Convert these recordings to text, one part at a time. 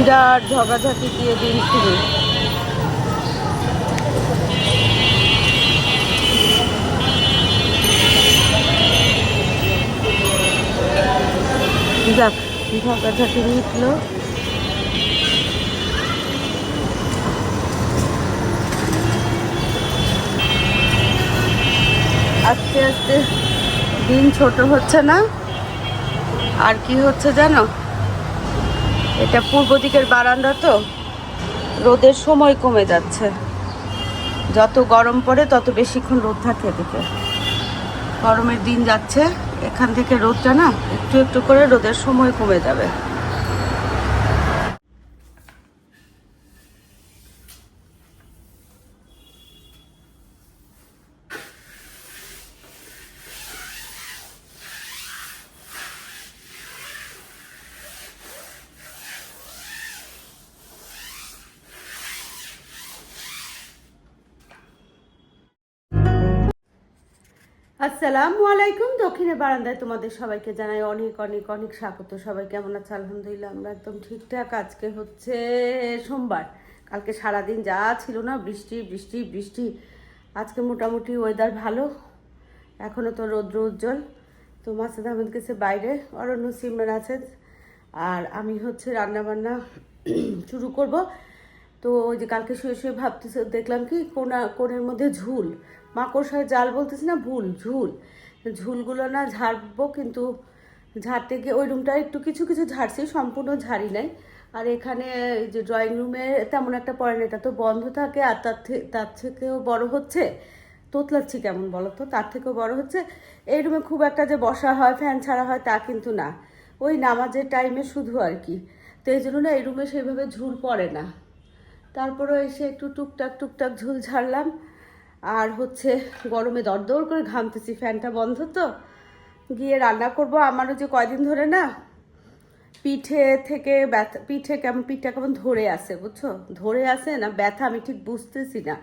বিরাট ঝগাঝাটি দিয়ে দিন শুরু। যাক ঝগাঝাটি আস্তে আস্তে, দিন ছোট হচ্ছে না। আর কি হচ্ছে জানো? এটা পূর্ব দিকের বারান্দা তো। রোদের সময় কমে যাচ্ছে। যত গরম পড়ে, তত বেশিক্ষণ রোদ থাকে এদিকে। গরমের দিন যাচ্ছে, এখান থেকে রোদটা না, একটু একটু করে রোদের সময় কমে যাবে। আসসালামু আলাইকুম। দক্ষিণে বারান্দায় তোমাদের সবাইকে জানাই অনেক অনেক অনেক স্বাগত। সবাই কেমন আছে? আলহামদুলিল্লাহ, আমরা একদম ঠিকঠাক। আজকে হচ্ছে সোমবার। কালকে সারাদিন যা ছিল না, বৃষ্টি বৃষ্টি বৃষ্টি। আজকে মোটামুটি ওয়েদার ভালো। এখনও তো রৌদ্র উজ্জ্বল। তো মাসুদ আহমেদ গেছে বাইরে, অরণ্য সিমরান আছে। আর আমি হচ্ছে রান্নাবান্না শুরু করব। তো ওই যে কালকে শুয়ে শুয়ে ভাবতেছে, দেখলাম কি কোনা কোণের মধ্যে ঝুল। মাকড়সায় জাল বলতেছি না, ভুল, ঝুল। ঝুলগুলো না ঝাড়বো, কিন্তু ঝাড়তে গিয়ে ওই রুমটা একটু কিছু কিছু ঝাড়ছি, সম্পূর্ণ ঝাড়ি নাই। আর এখানে এই যে ড্রয়িং রুমে তেমন একটা পড়ে না, এটা তো বন্ধ থাকে আর তার থেকে তার থেকেও বড় হচ্ছে। তোতলাচ্ছি কেমন বলো তো? তার থেকেও বড় হচ্ছে। এই রুমে খুব একটা যে বসা হয় ফ্যান ছাড়া হয় তা কিন্তু না। ওই নামাজের টাইমে শুধু আর কি। তো এই জন্য না এই রুমে সেইভাবে ঝুল পড়ে না। তারপরে এসে একটু টুকটাক টুকটাক ঝুল ঝাড়লাম। আর হচ্ছে গরমে দরদর করে ঘামতেছি, ফ্যানটা বন্ধ তো। গিয়ে রান্না করব। আমারও যে কয়দিন ধরে না পিঠে থেকে ব্যথা, পিঠে কেমন, পিঠটা কেমন ধরে আসে বুঝছ? ধরে আসে না, ব্যথা আমি ঠিক বুঝতেছি না।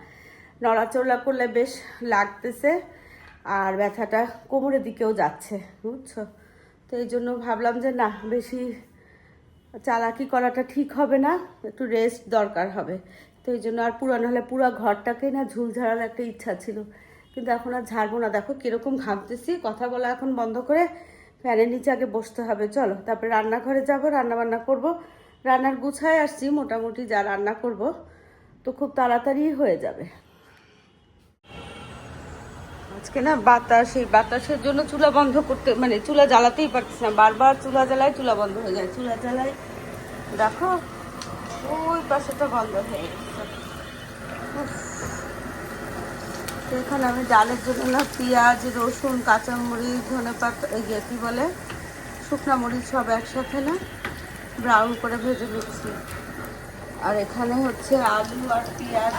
নড়াচড়া করলে বেশ লাগতেছে আর ব্যথাটা কোমরের দিকেও যাচ্ছে, বুঝছ? তো এই জন্য ভাবলাম যে না, বেশি চালাকি করাটা ঠিক হবে না, একটু রেস্ট দরকার হবে। তো এই জন্য আর পুরানো হলে পুরো ঘরটাকে না ঝুল ঝাড়ার একটা ইচ্ছা ছিল। কিন্তু এখন আর ঝাড়বো না। দেখো কীরকম ঘামতেছি। কথা বলা এখন বন্ধ করে ফ্যানের নিচে আগে বসতে হবে। চলো, তারপরে রান্নাঘরে যাব রান্না বান্না করব। রান্নার গুছায় আসছি, মোটামুটি যা রান্না করব, তো খুব তাড়াতাড়ি হয়ে যাবে। আজকে না বাতাস, এই বাতাসের জন্য চুলা বন্ধ করতে মানে চুলা জ্বালাতেই পারতেছি না। বারবার চুলা জ্বালায় চুলা বন্ধ হয়ে যায়। চুলা জ্বালায়, দেখো, ওই পাশেটা বন্ধ হয়ে গেছে। এখানে আমি ডালের জন্য না পেঁয়াজ, রসুন, কাঁচামরিচ ধনে পাতা এই যে কী বলে, শুকনা মরিচ সব একসাথে না ব্রাউন করে ভেজে নিচ্ছি। আর এখানে হচ্ছে আলু আর পেঁয়াজ।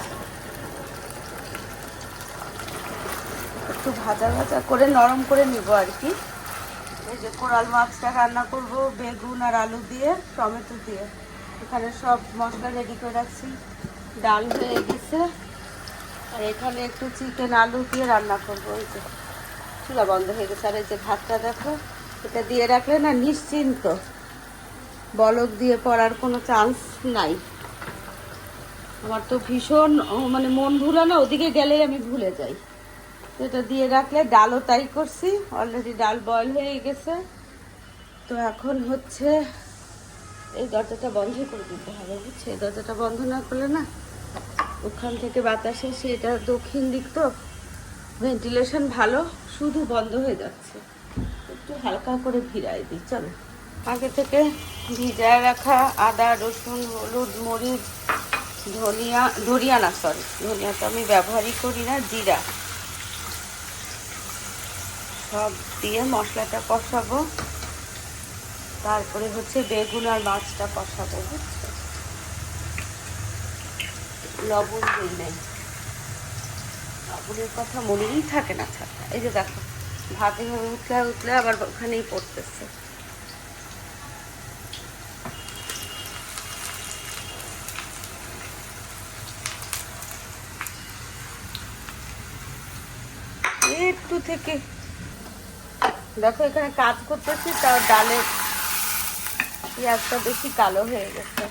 একটু ভাজা ভাজা করে নরম করে নিব আর কি। এই যে কোরাল মাছটা রান্না করব, বেগুন আর আলু দিয়ে, টমেটো দিয়ে। এখানে সব মশলা রেডি করে রাখছি। ডাল হয়ে গেছে। আর এখানে একটু চিকেন আলু দিয়ে রান্না করব, ওই যে চুলা বন্ধ হয়ে গেছে। আর এই যে ভাতটা দেখো, এটা দিয়ে রাখলে না নিশ্চিন্ত বলক দিয়ে পড়ার কোনো চান্স নাই। আমার তো ভীষণ মানে মন ভুলানো ওদিকে গেলে আমি ভুলে যাই। এটা দিয়ে রাখলে ডালও তাই করছি অলরেডি ডাল বয়ল হয়ে গেছে। তো এখন হচ্ছে এই দরজাটা বন্ধ করে দিতে হবে, বুঝছে? এই দরজাটা বন্ধ না করলে না, ওখান থেকে বাতাস এসে, এটা দক্ষিণ দিক তো, ভেন্টিলেশন ভালো, শুধু বন্ধ হয়ে যাচ্ছে। একটু হালকা করে ভিড়াই দিই, চলো। আগে থেকে ভিজায় রাখা আদা, রসুন, হলুদ, মরিচ, ধনিয়া ধনিয়া না সরি ধনিয়া তো আমি ব্যবহারই করি না, জিরা। সব দিয়ে মশলাটা কষাবো। তারপরে হচ্ছে বেগুন আর মাছটা কষাবো, বুঝছ? লবণ দিই লবণের কথা মনেই থাকে না এই যে দেখো উঠলে উঠলে আবার ওখানেই পড়তেছে। একটু থেকে। দেখো, এখানে কাজ করতেছি, তাও ডালের পেঁয়াজটা বেশি কালো হয়ে গেছে।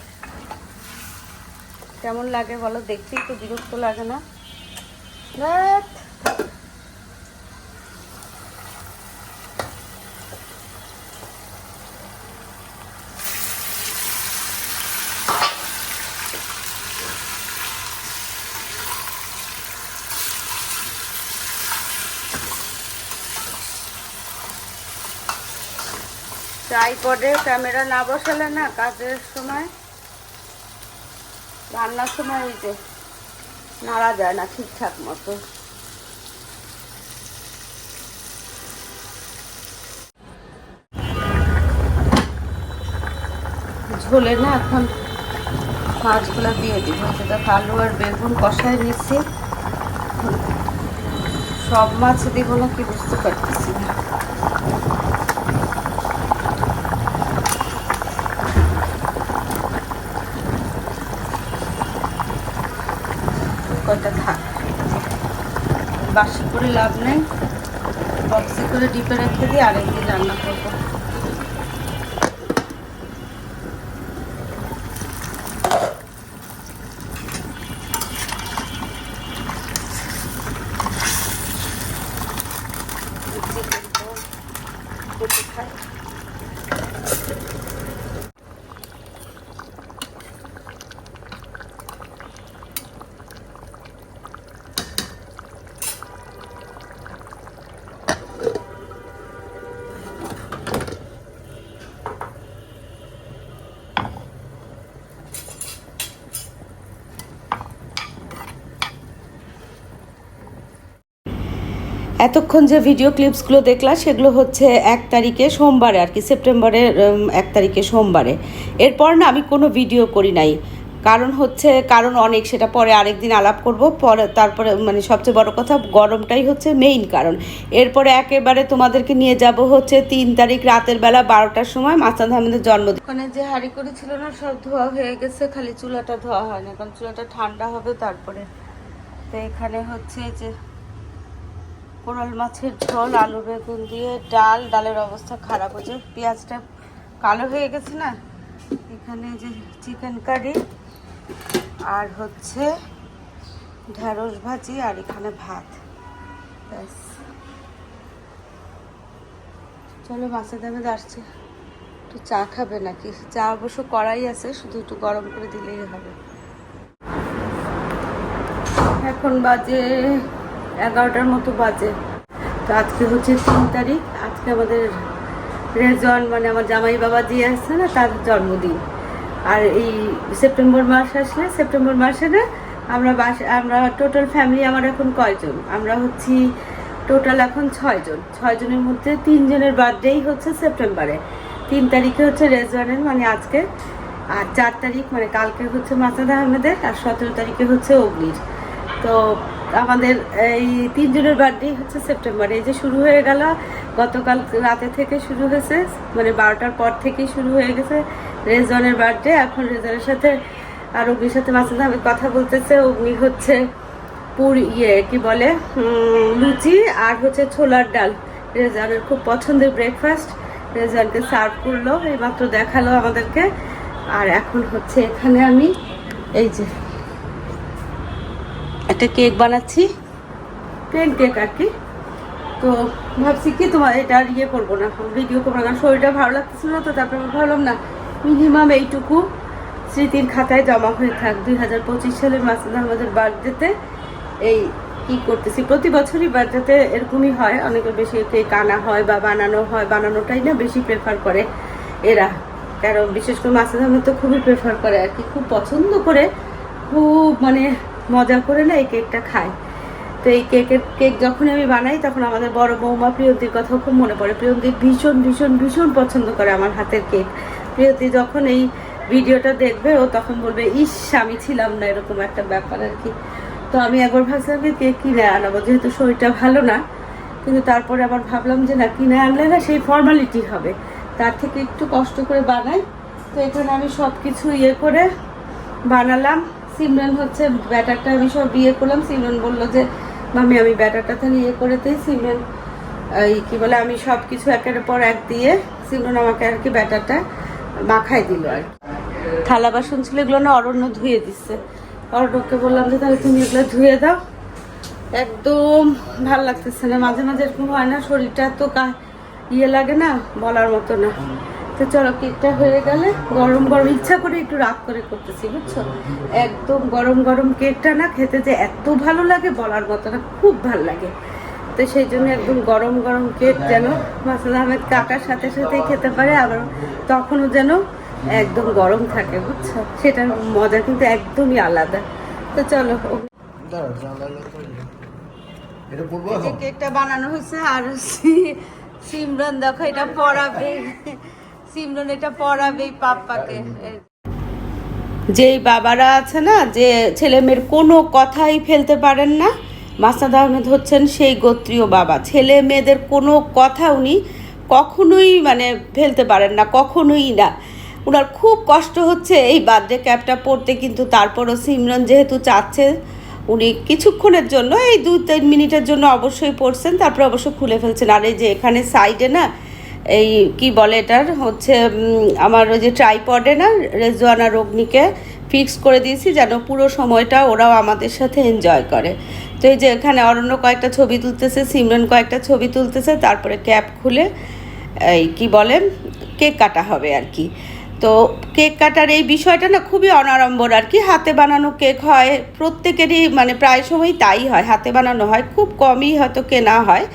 কেমন লাগে বলো? দেখতেই একটু বিরক্ত লাগে না। রাত ট্রাইপডে ক্যামেরা না বসালে না কাজের সময়, রান্নার সময় ওই যে নাড়া যায় না ঠিকঠাক মতো। ঝোলে না এখন মাছগুলো দিয়ে দিব সেটা আলু আর বেগুন কষায় নিচ্ছি। সব মাছ দিব না কি বুঝতে পারতেছি না। কয়টা থাক? বাসি করে লাভ নেই। বক্সে করে ডিপে রাখতে দিয়ে আরেকদিন রান্না করব খাই এতক্ষণ যে ভিডিও ক্লিপসগুলো দেখলা, সেগুলো হচ্ছে এক তারিখে সোমবারে আর কি, সেপ্টেম্বরের এক তারিখে সোমবারে। এরপর না আমি কোনো ভিডিও করি নাই। কারণ হচ্ছে, কারণ অনেক, সেটা পরে আরেকদিন আলাপ করব, পরে তারপরে মানে সবচেয়ে বড় কথা, গরমটাই হচ্ছে মেইন কারণ। এরপরে একেবারে তোমাদেরকে নিয়ে যাব হচ্ছে তিন তারিখ রাতের বেলা বারোটার সময়, মাস্তান আহমেদের জন্মদিন। ওখানে যে হাঁড়ি করে ছিল না, সব ধোয়া হয়ে গেছে, খালি চুলাটা ধোয়া হয় না, কারণ চুলাটা ঠান্ডা হবে তারপরে। তো এখানে হচ্ছে যে কোরাল মাছের ঝোল, আলু বেগুন দিয়ে ডাল, ডালের অবস্থা খারাপ হয়েছে। পেঁয়াজটা কালো হয়ে গেছে না? এখানে যে চিকেন কারি আর হচ্ছে ঢেঁড়স ভাজি আর এখানে ভাত। ব্যাস। চলো মাছের দামে আসছে। একটু চা খাবে নাকি? চা অবশ্য করাই আছে, শুধু একটু গরম করে দিলেই হবে। এখন বাজে এগারোটার মতো বাজে। তো আজকে হচ্ছে তিন তারিখ। আজকে আমাদের রেজন মানে আমার জামাই বাবা যে আসছে না, তার জন্মদিন। আর এই সেপ্টেম্বর মাস আসলে, সেপ্টেম্বর মাসে না আমরা বাস আমরা টোটাল ফ্যামিলি আমার এখন কয়জন? আমরা হচ্ছি টোটাল এখন ছয়জন। ছয়জনের মধ্যে তিনজনের বার্থডেই হচ্ছে সেপ্টেম্বরে। তিন তারিখে হচ্ছে রেজওয়ানের মানে আজকে। আর চার তারিখ মানে কালকে হচ্ছে মাসাদ আহমেদের, আর সতেরো তারিখে হচ্ছে অগ্নির। তো আমাদের এই তিনজনের বার্থডে হচ্ছে সেপ্টেম্বরে এই যে শুরু হয়ে গেল, গতকাল রাতে থেকে শুরু হয়েছে মানে বারোটার পর থেকেই শুরু হয়ে গেছে রেজনের বার্থডে এখন রেজনের সাথে আর অগ্নির সাথে মাসুদ আহমেদ কথা বলতেছে। অগ্নি হচ্ছে পুরি ইয়ে কি বলে লুচি আর হচ্ছে ছোলার ডাল। রেজানের খুব পছন্দের ব্রেকফাস্ট রেজানকে সার্ভ করল, এইমাত্র দেখাল আমাদেরকে। আর এখন হচ্ছে এখানে আমি, এই যে একটা কেক বানাচ্ছি। প্লেন কেক আর কি? তো ভাবছি কি তোমার এটা আর ইয়ে করব না ভিডিও করব না শরীরটা ভালো লাগতেছিল তো তারপরে ভাবলাম না মিনিমাম এইটুকু স্মৃতির খাতায় জমা হয়ে থাক। দুই হাজার পঁচিশ সালের মাসুদ আহমদের বার্থডেতে এই কি করতেছি, প্রতি বছরই বার্থডেতে এরকমই হয়, অনেকের বেশি কেক আনা হয় বা বানানো হয়, বানানোটাই না বেশি প্রেফার করে এরা। কারণ বিশেষ করে মাসুদ আহমেদ তো খুবই প্রেফার করে আর কি, খুব পছন্দ করে, খুব মানে মজা করে না এই কেকটা খায়। তো এই কেকের কেক যখন আমি বানাই, তখন আমাদের বড় বৌমা প্রিয়তির কথা খুব মনে পড়ে। প্রিয়তি ভীষণ ভীষণ ভীষণ পছন্দ করে আমার হাতের কেক। প্রিয়তি যখন এই ভিডিওটা দেখবে, ও তখন বলবে, ইস, আমি ছিলাম না, এরকম একটা ব্যাপার আর কি। তো আমি একবার ভাবছিলাম যে কেক কিনে আনাবো, যেহেতু শরীরটা ভালো না। কিন্তু তারপরে আবার ভাবলাম যে না, কিনে আনলে না সেই ফর্মালিটি হবে। তার থেকে একটু কষ্ট করে বানাই। তো এখানে আমি সব কিছু ইয়ে করে বানালাম। সিমরান হচ্ছে ব্যাটারটা আমি সব ইয়ে করলাম। সিমরান বলল যে, মামি, আমি ব্যাটারটা তাহলে ইয়ে করে দিই। সিমরান, এই কি বলে, আমি সব কিছু একের পর এক দিয়ে সিমরান আমাকে আর কি ব্যাটারটা মাখাই দিল আর। থালা বাসন ছিল, এগুলো না অরণ্য ধুয়ে দিচ্ছে। অরণ্যকে বললাম যে, তাহলে তুমি এগুলো ধুয়ে দাও। একদম ভালো লাগতেছে না। মাঝে মাঝে এরকম হয় না, শরীরটা তো ইয়ে লাগে না, বলার মতো না। তো চলো কেকটা হয়ে গেলে গরম গরম ইচ্ছা করে একটু রাত করে করতেছি বুঝছ? একদম গরম গরম কেকটা না খেতে যে এত ভালো লাগে বলার মতো না খুব ভালো লাগে। তো সেই জন্য একদম গরম গরম কেক যেন মাসুদ আহমেদ কাকার সাথে সাথেই খেতে পারে আবার তখনও যেন একদম গরম থাকে বুঝছ? সেটার মজা কিন্তু একদমই আলাদা। তো চলো কেকটা বানানো হয়েছে আর সিমরন দেখো এটা পড়াবে সিমরন এটা পড়াবে পাপ্পাকে। যেই বাবারা আছে না যে ছেলে মেয়ের কোনো কথাই ফেলতে পারেন না মাসাদ আহমেদ হচ্ছেন সেই গোত্রীয় বাবা। ছেলে মেয়েদের কোনো কথা উনি কখনোই মানে ফেলতে পারেন না কখনোই না। ওনার খুব কষ্ট হচ্ছে এই বার্থডে ক্যাপটা পড়তে কিন্তু তারপরও সিমরন যেহেতু চাচ্ছে উনি কিছুক্ষণের জন্য এই দু তিন মিনিটের জন্য অবশ্যই পড়ছেন তারপরে অবশ্য খুলে ফেলছেন। আর এই যে এখানে সাইডে না এই কি বলে এটার? হচ্ছে আমার ওই যে ট্রাইপডে না, রেজওয়ানা রগ্নিকে ফিক্স করে দিয়েছি যেন পুরো সময়টা ওরাও আমাদের সাথে এনজয় করে। তো এই যে এখানে অরণ্য কয়েকটা ছবি তুলতেছে, সিমরন কয়েকটা ছবি তুলতেছে, তারপরে ক্যাপ খুলে এই কি বলে, কেক কাটা হবে আর কি। তো কেক কাটার এই বিষয়টা না খুবই অনাড়ম্বর আর কি। হাতে বানানো কেক হয়, প্রত্যেকেরই মানে প্রায় সময় তাই হয়, হাতে বানানো হয়, খুব কমই হয়তো কেনা হয়।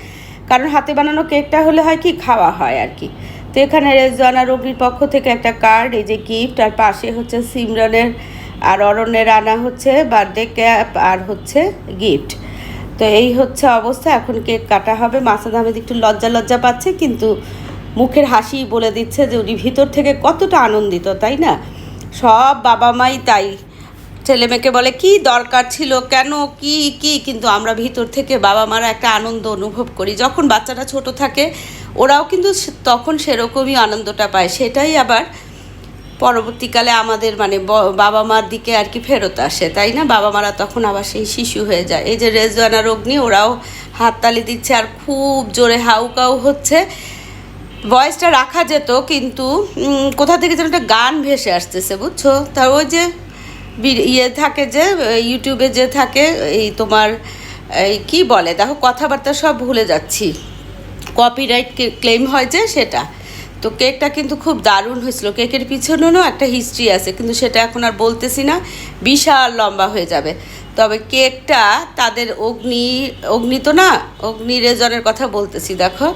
কারণ হাতে বানানো কেকটা হলে হয় কি, খাওয়া হয় আর কি। তো এখানে রেজওয়ানা রবির পক্ষ থেকে একটা কার্ড, এই যে গিফট, আর পাশে হচ্ছে সিমরনের আর অরণ্যের আনা হচ্ছে বার্থডে ক্যাপ আর হচ্ছে গিফট। তো এই হচ্ছে অবস্থা, এখন কেক কাটা হবে। মাসাদ আহমেদ একটু লজ্জা লজ্জা পাচ্ছে, কিন্তু মুখের হাসি বলে দিচ্ছে যে উনি ভিতর থেকে কতটা আনন্দিত, তাই না? সব বাবা মাই তাই। ছেলে মেয়েকে বলে, কি দরকার ছিল? কেন? কি? কি? কিন্তু আমরা ভিতর থেকে বাবা মারা একটা আনন্দ অনুভব করি। যখন বাচ্চাটা ছোট থাকে, ওরাও কিন্তু তখন সেরকমই আনন্দটা পায়। সেটাই আবার পরবর্তীকালে আমাদের মানে বাবা মার দিকে আর কি ফেরত আসে, তাই না? বাবা মারা তখন আবার সেই শিশু হয়ে যায়। এই যে রেজওয়ানা রগ্নি ওরাও হাততালি দিচ্ছে আর খুব জোরে হাউকাউ হচ্ছে। ভয়েসটা রাখা যেত, কিন্তু কোথা থেকে যেন একটা গান ভেসে আসতেছে, বুঝছ? তা ওই যে ইয়ে থাকে যে ইউটিউবে যে থাকে, এই তোমার, এই কি বলে, দেখো কথাবার্তা সব ভুলে যাচ্ছি। কপিরাইট ক্লেম হয় যে সেটা। তো কেকটা কিন্তু খুব দারুণ হয়েছিল। কেকের পিছনেও একটা হিস্ট্রি আছে, কিন্তু সেটা এখন আর বলতেছি না। বিশাল লম্বা হয়ে যাবে। তবে কেকটা তাদের অগ্নি অগ্নি তো না, অগ্নি রেজনের কথা বলতেছি, দেখো।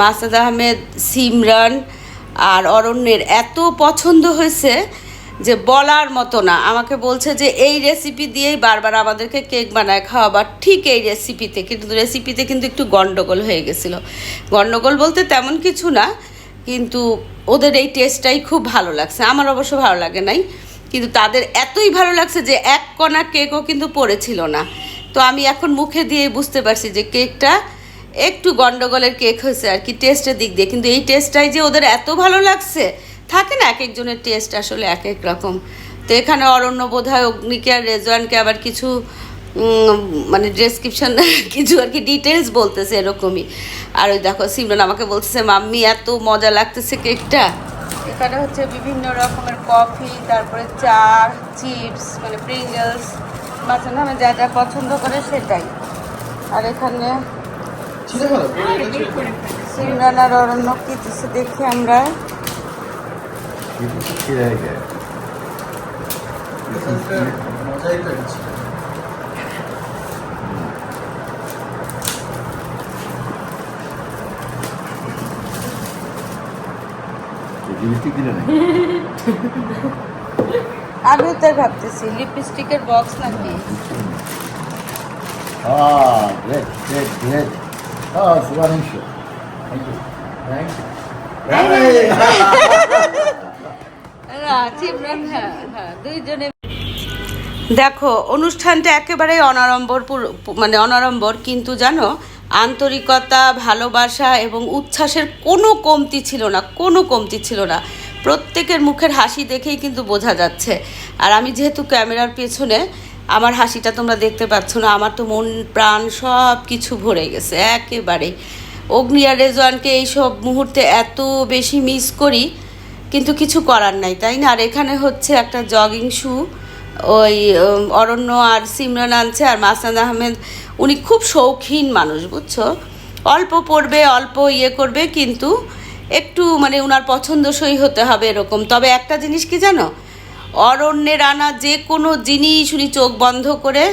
মাসাদ আহমেদ, সিমরান আর অরণ্যের এত পছন্দ হয়েছে যে বলার মতো না। আমাকে বলছে যে এই রেসিপি দিয়েই বারবার আমাদেরকে কেক বানায় খাওয়াবার। ঠিক এই রেসিপিতে কিন্তু রেসিপিতে কিন্তু একটু গণ্ডগোল হয়ে গেছিল। গন্ডগোল বলতে তেমন কিছু না, কিন্তু ওদের এই টেস্টটাই খুব ভালো লাগছে। আমার অবশ্য ভালো লাগে নাই, কিন্তু তাদের এতই ভালো লাগছে যে এক কণা কেকও কিন্তু পড়েছিল না। তো আমি এখন মুখে দিয়ে বুঝতে পারছি যে কেকটা একটু গন্ডগোলের কেক হয়েছে আর কি টেস্টের দিক দিয়ে। কিন্তু এই টেস্টটাই যে ওদের এত ভালো লাগছে থাকে না এক একজনের টেস্ট আসলে এক এক রকম। তো এখানে অরণ্য বোধ হয় অগ্নিকে আর রেজওয়ানকে আবার কিছু মানে ডেসক্রিপশন কিছু আর কি ডিটেলস বলতেছে এরকমই। আর ওই দেখো সিমরন আমাকে বলতেছে মাম্মি এত মজা লাগতেছে কেকটা। এখানে হচ্ছে বিভিন্ন রকমের কফি তারপরে চা চিপস মানে প্রিঙ্গলস মাছের নামে যা যা পছন্দ করে সেটাই। আর এখানে। সিমরান আর অরণ্য কি দেখি আমরা। এটা ছিঁড়ে গেছে। মজাই তো এটা ছিল। লিপস্টিক দিলে না আমিও তাই ভাবতেছি লিপস্টিকের বক্স নাকি Ah, great, great, great. Oh, it's one inch. Thank you. Thank you. Hey! না, সিমরান, হ্যাঁ, হ্যাঁ, দুইজনে দেখো, অনুষ্ঠানটা একেবারেই অনাড়ম্বর পুরো- মানে অনাড়ম্বর, কিন্তু জানো, আন্তরিকতা, ভালোবাসা এবং উচ্ছ্বাসের কোনো কমতি ছিল না, কোনো কমতি ছিল না। প্রত্যেকের মুখের হাসি দেখেই কিন্তু বোঝা যাচ্ছে। আর আমি যেহেতু ক্যামেরার পেছনে, আমার হাসিটা তোমরা দেখতে পাচ্ছ না, আমার তো মন, প্রাণ সব কিছু ভরে গেছে, একেবারেই। অগ্নি আর রেজওয়ানকে এইসব মুহূর্তে এত বেশি মিস করি কিন্তু কিছু করার নাই, তাই না? আর এখানে হচ্ছে একটা জগিং শু ওই অরণ্য আর সিমরান আনছে আর মাসনাদ আহমেদ, উনি খুব শৌখিন মানুষ, বুঝছ? অল্প পড়বে, অল্প ইয়ে করবে, কিন্তু একটু মানে ওনার পছন্দসই হতে হবে এরকম। তবে একটা জিনিস কি জানো? অরণ্যের আনা যে কোনো জিনিস উনি চোখ বন্ধ করে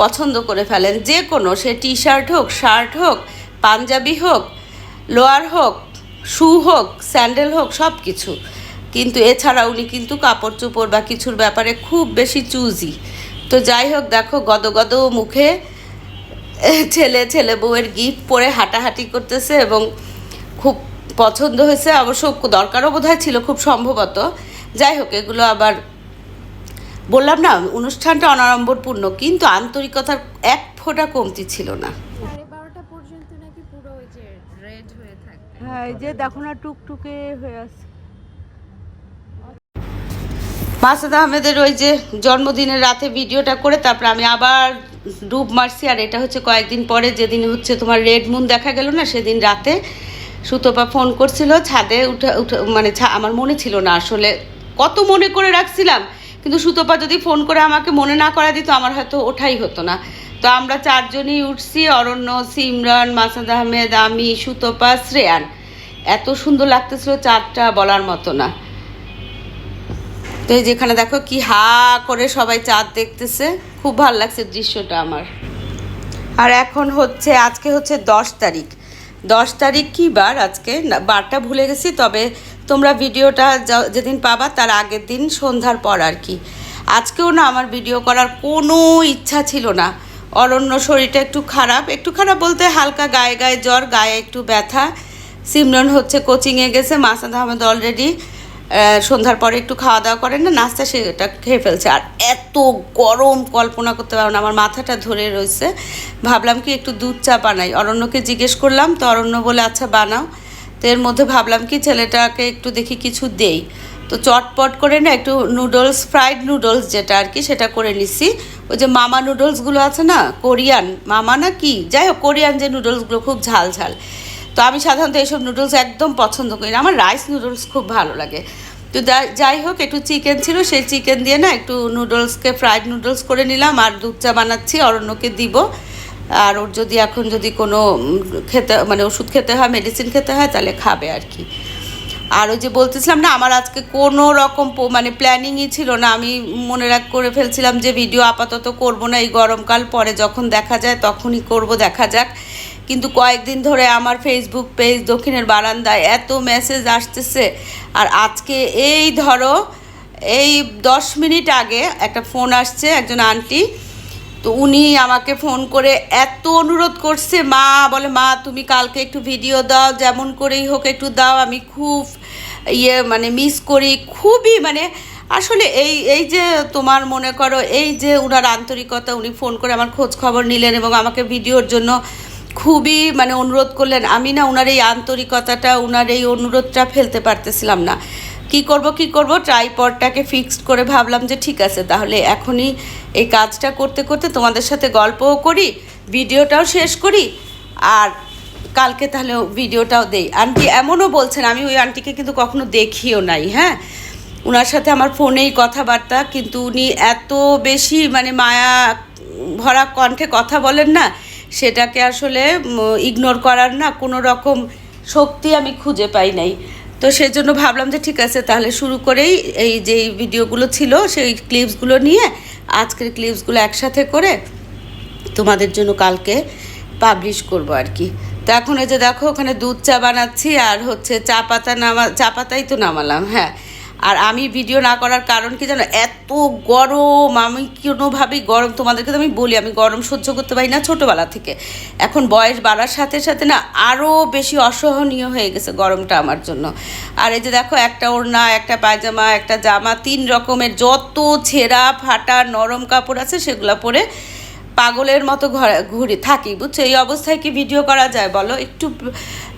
পছন্দ করে ফেলেন। যে কোনো, সে টি শার্ট হোক শার্ট হোক, পাঞ্জাবি হোক, লোয়ার হোক শু হোক, স্যান্ডেল হোক সব কিছু কিন্তু এছাড়া উনি কিন্তু কাপড় চোপড় বা কিছুর ব্যাপারে খুব বেশি চুজি। তো যাই হোক, দেখো গদগদ মুখে ছেলে ছেলে বউয়ের গিফট পরে হাঁটাহাঁটি করতেছে এবং খুব পছন্দ হয়েছে। অবশ্য দরকারও বোধহয় ছিল খুব সম্ভবত। যাই হোক, এগুলো আবার বললাম না, অনুষ্ঠানটা অনাড়ম্বরপূর্ণ, কিন্তু আন্তরিকতার এক ফোঁটা কমতি ছিল না সাড়ে বারোটা পর্যন্ত নাকি পুরো ওই যে রেড হয়ে, এই যে দেখো না, টুকটুকে হয়ে আছে। মাসাদ আহমেদের ওই যে জন্মদিনের রাতে ভিডিওটা করে, তারপর আমি আবার ডুব মারছি, আর এটা হচ্ছে কয়েকদিন পরে, যেদিন হচ্ছে তোমার রেড মুন দেখা গেল না, সেদিন রাতে সুতপা ফোন করছিল, ছাদে উঠে উঠে মানে আমার মনে ছিল না আসলে, কত মনে করে রাখছিলাম, কিন্তু সুতপা যদি ফোন করে আমাকে মনে না করা দিত, আমার হয়তো ওঠাই হতো না। তো আমরা চারজনই উঠছি, অরণ্য, সিমরান, মাসাদ আহমেদ, আমি, সুতপা, শ্রেয়ান। এত সুন্দর লাগতেছিল চারটা বলার মতো না। তো যেখানে দেখো কি হা করে সবাই চাঁদ দেখতেছে, খুব ভালো লাগছে দৃশ্যটা আমার। আর এখন হচ্ছে, আজকে হচ্ছে দশ তারিখ। দশ তারিখ কি বার আজকে? বারটা ভুলে গেছি, তবে তোমরা ভিডিওটা যেদিন পাবা তার আগের দিন সন্ধ্যার পর আর কি। আজকেও না আমার ভিডিও করার কোনো ইচ্ছা ছিল না। অরণ্য শরীরটা একটু খারাপ। একটু খারাপ বলতে হালকা গায়ে গায়ে জ্বর, গায়ে একটু ব্যথা। সিমরন হচ্ছে কোচিংয়ে গেছে, মাসাদ আহমেদ অলরেডি সন্ধ্যার পরে একটু খাওয়া দাওয়া করেন না, নাস্তা সেটা খেয়ে ফেলছে। আর এত গরম কল্পনা করতে পারব না, আমার মাথাটা ধরে রয়েছে। ভাবলাম কি একটু দুধ চা বানাই। অরণ্যকে জিজ্ঞেস করলাম, তো অরণ্য বলে আচ্ছা বানাও। তো এর মধ্যে ভাবলাম কি ছেলেটাকে একটু দেখি কিছু দেই। তো চটপট করে না একটু নুডলস ফ্রাইড নুডলস যেটা আর কি, সেটা করে নিছি। ওই যে মামা নুডলসগুলো আছে না, কোরিয়ান, মামা না কি, যাই হোক, কোরিয়ান যে নুডলসগুলো খুব ঝাল ঝাল। তো আমি সাধারণত এইসব নুডলস একদম পছন্দ করি না। আমার রাইস নুডলস খুব ভালো লাগে। তো যাই হোক, একটু চিকেন ছিল, সেই চিকেন দিয়ে না একটু নুডলসকে ফ্রাইড নুডলস করে নিলাম। আর দুধ চা বানাচ্ছি, অরণ্যকে দিব। আর ওর যদি এখন যদি কোনো খেতে মানে ওষুধ খেতে হয় মেডিসিন খেতে হয়, তাহলে খাবে আর কি। আর ওই যে বলতেছিলাম না, আমার আজকে কোনো রকম মানে প্ল্যানিংই ছিল না। আমি মনে রাখ করে ফেলছিলাম যে ভিডিও আপাতত করব না, এই গরমকাল পরে যখন দেখা যায় তখনই করব, দেখা যাক। কিন্তু কয়েকদিন ধরে আমার ফেসবুক পেজ দক্ষিণের বারান্দায় এত মেসেজ আসতেছে। আর আজকে এই ধরো, এই দশ মিনিট আগে একটা ফোন আসছে একজন আন্টি তো উনি আমাকে ফোন করে এত অনুরোধ করছে, মা, বলে, মা, তুমি কালকে একটু ভিডিও দাও, যেমন করেই হোক একটু দাও। আমি খুব ইয়ে মানে মিস করি, খুবই মানে আসলে এই এই যে তোমার মনে করো, এই যে উনার আন্তরিকতা, উনি ফোন করে আমার খোঁজ খবর নিলেন এবং আমাকে ভিডিওর জন্য খুবই মানে অনুরোধ করলেন। আমি না ওনার এই আন্তরিকতাটা ওনার এই অনুরোধটা ফেলতে পারতেছিলাম না। কি করব কি করব? ট্রাইপডটাকে ফিক্সড করে ভাবলাম যে ঠিক আছে, তাহলে এখনই এই কাজটা করতে করতে তোমাদের সাথে গল্পও করি ভিডিওটাও শেষ করি। আর কালকে তাহলে ভিডিওটাও দেই। আন্টি এমনও বলছেন, আমি ওই আন্টিকে কিন্তু কখনো দেখিও নাই। হ্যাঁ? ওনার সাথে আমার ফোনেই কথাবার্তা, কিন্তু উনি এত বেশি মানে মায়া ভরা কণ্ঠে কথা বলেন না, সেটাকে আসলে ইগনোর করার না কোনো রকম শক্তি আমি খুঁজে পাই নাই। তো সেজন্য ভাবলাম যে ঠিক আছে, তাহলে শুরু করেই এই যে ভিডিওগুলো ছিল, সেই ক্লিপসগুলো নিয়ে আজকের ক্লিপসগুলো একসাথে করে তোমাদের জন্য কালকে পাবলিশ করব আর কি। তো এখন এই যে দেখো, ওখানে দুধ চা বানাচ্ছি আর হচ্ছে চা পাতা নামা, চা পাতাই তো নামালাম হ্যাঁ। আর আমি ভিডিও না করার কারণ কি জানো, এত গরম, আমি কোনোভাবেই গরম, তোমাদেরকে তো আমি বলি, আমি গরম সহ্য করতে পারি না ছোটোবেলা থেকে। এখন বয়স বাড়ার সাথে সাথে না আরও বেশি অসহনীয় হয়ে গেছে গরমটা আমার জন্য। আর এই যে দেখো, একটা ওড়না, একটা পায়জামা, একটা জামা, তিন রকমের যত ছেঁড়া, ফাটা, নরম কাপড় আছে সেগুলো পরে পাগলের মতো ঘরে থাকি, বুঝছ? এই অবস্থায় কি ভিডিও করা যায় বলো? একটু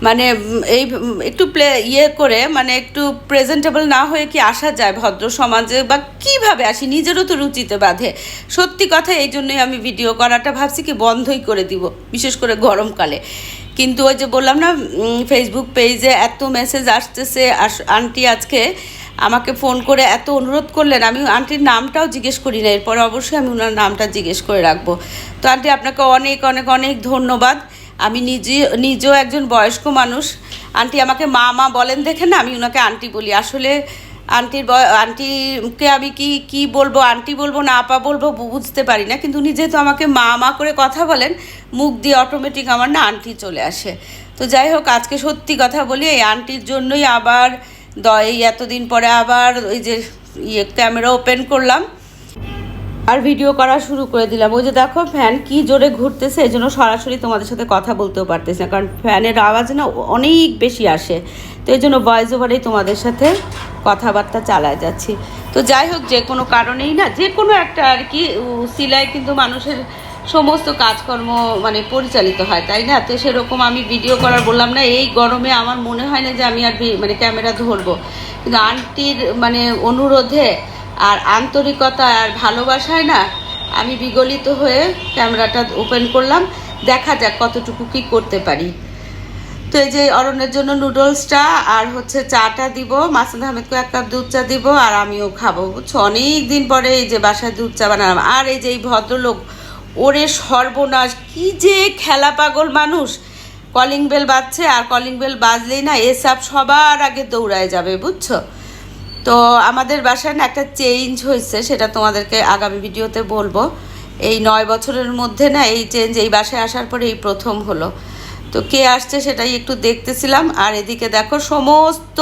মানে এই, একটু প্লে ইয়ে করে মানে একটু প্রেজেন্টেবল না হয়ে কি আসা যায় ভদ্র সমাজে? বা কীভাবে আসি? নিজেরও তো রুচিতে বাঁধে। সত্যি কথা, এই জন্যই আমি ভিডিও করাটা ভাবছি কি বন্ধই করে দিব, বিশেষ করে গরমকালে। কিন্তু ওই যে বললাম না ফেসবুক পেজে এত মেসেজ আসতেছে, আস- আন্টি আজকে আমাকে ফোন করে এত অনুরোধ করলেন, আমি আন্টির নামটাও জিজ্ঞেস করি না, এরপরে অবশ্যই আমি ওনার নামটা জিজ্ঞেস করে রাখব। তো আন্টি, আপনাকে অনেক অনেক অনেক ধন্যবাদ। আমি নিজে, নিজেও একজন বয়স্ক মানুষ। আন্টি আমাকে মা মা বলেন দেখে না, আমি ওনাকে আন্টি বলি। আসলে আন্টির বয়, আন্টিকে আমি কি কি বলব, আন্টি বলব না, আপা বলব বুঝতে পারি না। কিন্তু উনি যেহেতু আমাকে মা মা করে কথা বলেন, মুখ দিয়ে অটোমেটিক আমার না আন্টি চলে আসে। তো যাই হোক, আজকে সত্যি কথা বলি, এই আন্টির জন্যই আবার দ, এই এতদিন পরে আবার ওই যে ইয়ে ক্যামেরা ওপেন করলাম। আর ভিডিও করা শুরু করে দিলাম। ওই যে দেখো ফ্যান কি জোরে ঘুরতেছে, এই জন্য সরাসরি তোমাদের সাথে কথা বলতেও পারতেছি না, কারণ ফ্যানের আওয়াজ না অনেক বেশি আসে। তো এই জন্য ভয়েস ওভারেই তোমাদের সাথে কথাবার্তা চালায় যাচ্ছি। তো যাই হোক, যে কোনো কারণেই না, যে কোনো একটা আর কি সিলাই কিন্তু মানুষের সমস্ত কাজকর্ম মানে পরিচালিত হয়, তাই না? তো সেরকম আমি ভিডিও করার বললাম না, এই গরমে আমার মনে হয় না যে আমি আর মানে ক্যামেরা ধরবো। কিন্তু আন্টির মানে অনুরোধে আর আন্তরিকতা আর ভালোবাসায় না, আমি বিগলিত হয়ে ক্যামেরাটা ওপেন করলাম। দেখা যাক কতটুকু কি করতে পারি। তো এই যে অরণ্যের জন্য নুডলসটা আর হচ্ছে চাটা দিব, মাসুদ আহমেদকে এক কাপ দুধ চা দিব আর আমিও খাব। বুঝছ? অনেক দিন পরে এই যে বাসায় দুধ চা বানালাম। আর এই যে এই ভদ্রলোক ওরে সর্বনাশ, কি যে খেলা পাগল মানুষ। কলিং বেল বাজছে আর কলিং বেল বাজলেই না এসব সবার আগে দৌড়ায় যাবে, বুঝছ? তো আমাদের বাসায় না একটা চেঞ্জ হয়েছে, সেটা তোমাদেরকে আগামী ভিডিওতে বলব। এই নয় বছরের মধ্যে না এই চেঞ্জ, এই বাসায় আসার পরে এই প্রথম হলো। তো কে আসছে সেটাই একটু দেখতেছিলাম, আর এদিকে দেখো সমস্ত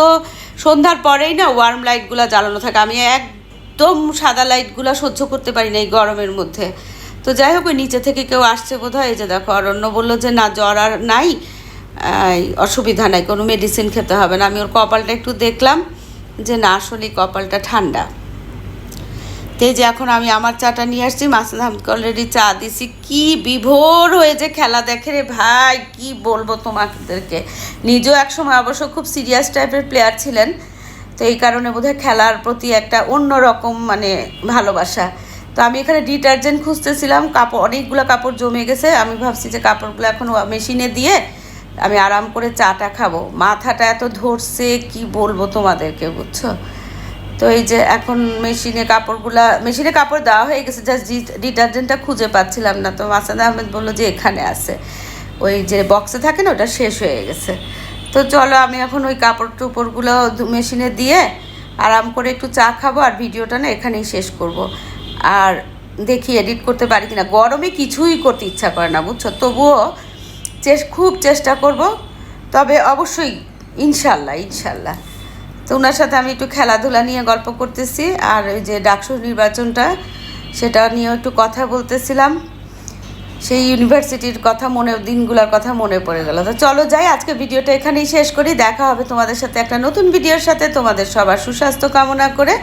সন্ধ্যার পরেই না ওয়ার্ম লাইটগুলো জ্বালানো থাকে। আমি একদম সাদা লাইটগুলো সহ্য করতে পারি না এই গরমের মধ্যে। তো যাই হোক নিচে থেকে কেউ আসছে বোধ হয় এই যে দেখো, অরণ্য বলল যে, না, জ্বর আর নাই। অসুবিধা নাই, কোনো মেডিসিন খেতে হবে না। আমি ওর কপালটা একটু দেখলাম যে, না, আসলে কপালটা ঠান্ডা। তো যে এখন আমি আমার চাটা নিয়ে আসছি মাসুদ আহমদকে অলরেডি চা দিছি। কি বিভোর হয়ে যে খেলা দেখে রে ভাই, কি বলব তোমাদেরকে? নিজেও একসময় অবশ্য খুব সিরিয়াস টাইপের প্লেয়ার ছিলেন। তো এই কারণে বোধহয় খেলার প্রতি একটা অন্যরকম মানে ভালোবাসা। তো আমি এখানে ডিটারজেন্ট খুঁজতেছিলাম, কাপড়, অনেকগুলো কাপড় জমে গেছে। আমি ভাবছি যে কাপড়গুলো এখন মেশিনে দিয়ে আমি আরাম করে চাটা খাব। মাথাটা এত ধরছে, কি বলব তোমাদেরকে, বুঝছ? তো এই যে এখন মেশিনে কাপড়গুলা, মেশিনে কাপড় দেওয়া হয়ে গেছে জাস্ট ডিটারজেন্টটা খুঁজে পাচ্ছিলাম না। তো মাসাদ আহমেদ বলল যে এখানে আছে। ওই যে বক্সে থাকে না, ওটা শেষ হয়ে গেছে। তো চলো আমি এখন ওই কাপড় টুপড়গুলো মেশিনে দিয়ে আরাম করে একটু চা খাব আর ভিডিওটা না এখানেই শেষ করব। আর দেখি এডিট করতে পারি কিনা। গরমে কিছুই করতে ইচ্ছা করে না, বুঝছ? তবুও খুব চেষ্টা করব। তবে অবশ্যই ইনশাল্লাহ ইনশাল্লাহ। তো ওনার সাথে আমি একটু খেলাধুলা নিয়ে গল্প করতেছি, আর ওই যে ডাকসুর নির্বাচনটা, সেটা নিয়েও একটু কথা বলতেছিলাম। সেই ইউনিভার্সিটির কথা মনে দিনগুলোর কথা মনে পড়ে গেল। তো চলো যাই, আজকে ভিডিওটা এখানেই শেষ করি। দেখা হবে তোমাদের সাথে একটা নতুন ভিডিওর সাথে। তোমাদের সবার সুস্বাস্থ্য কামনা করে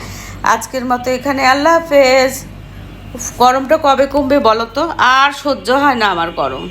আজকের মতো এখানে। আল্লাহ হাফেজ। গরমটা কবে কমবে বলো তো? আর সহ্য হয় না আমার গরম।